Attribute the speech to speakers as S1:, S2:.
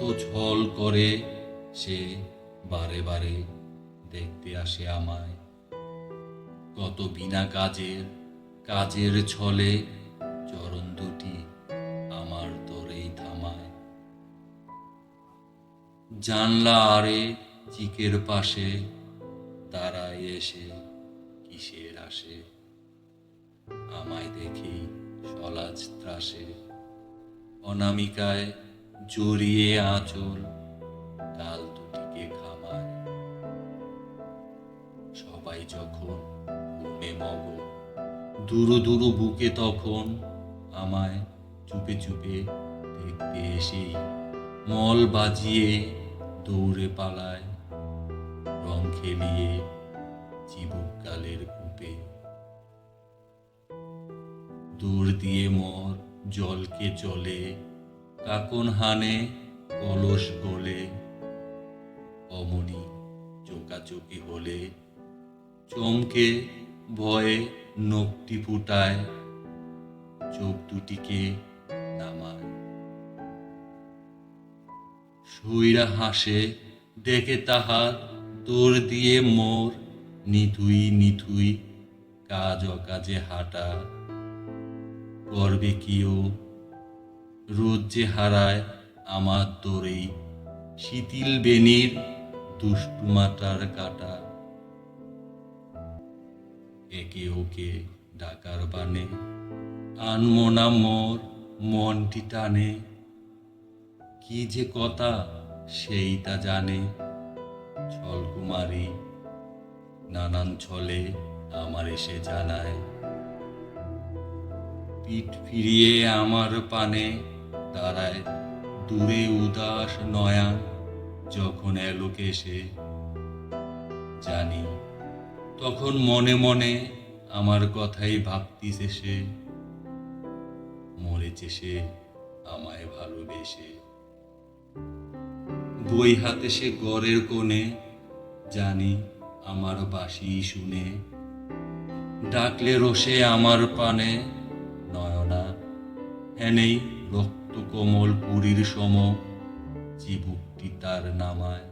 S1: ছল করে সে বারে বারে দেখতে আসে আমায়। কত বিনা কাজের কাজের ছলে চরণ দুটি আমার তোরেই থামায়। জানলা আরে চিকের পাশে দাঁড়ায় এসে কিসের আসে? আমায় দেখি সলাজ ত্রাসে, অনামিকায় জড়িয়ে আঁচল কাল দুটিকে খামায় সবাই যখন ঘুমে মগ দুরু দুরু বুকে তখন আমায় চুপে চুপে দেখতে এসেই মল বাজিয়ে দৌড়ে পালায়, রং খেলিয়ে চিবুক গালের কূপে। দূর দিয়ে মর জলকে চলে কাকন হানে কলস গোলে, অমনি চোকাচোকি হলে, চমকে ভয়ে নখটি ফুটায়, চোখ দুটিকে নামায়। সইরা হাসে, দেখে তাহার তোর দিয়ে মোর, নিথুই নিথুই কাজ অকাজে হাঁটা, করবে কিও রোজ যে হারায় আমার তোরেই শীতিল বেনির দুষ্টু মাটার কাটা। একে ওকে ডাকার বানে আনমনা মোর মনটি টানে। কি যে কথা সেই তা জানে, ছল কুমারী নানান ছলে আমার এসে জানায়। পিঠ ফিরিয়ে আমার পানে দাঁড়ায় দূরে উদাস নয়ান যখন এলোকে সে জানি, তখন মনে মনে আমার কথাই ভাবতিছে সে। মরেছে সে আমায় ভালোবেসে। বই হাতে সে গড়ের কোণে জানি আমার বাসি শুনে। ডাকলে রসে আমার পানে, নয়না হেনেই রক্ত কোমল পুরীর সম চিবুকটি তার নামায়।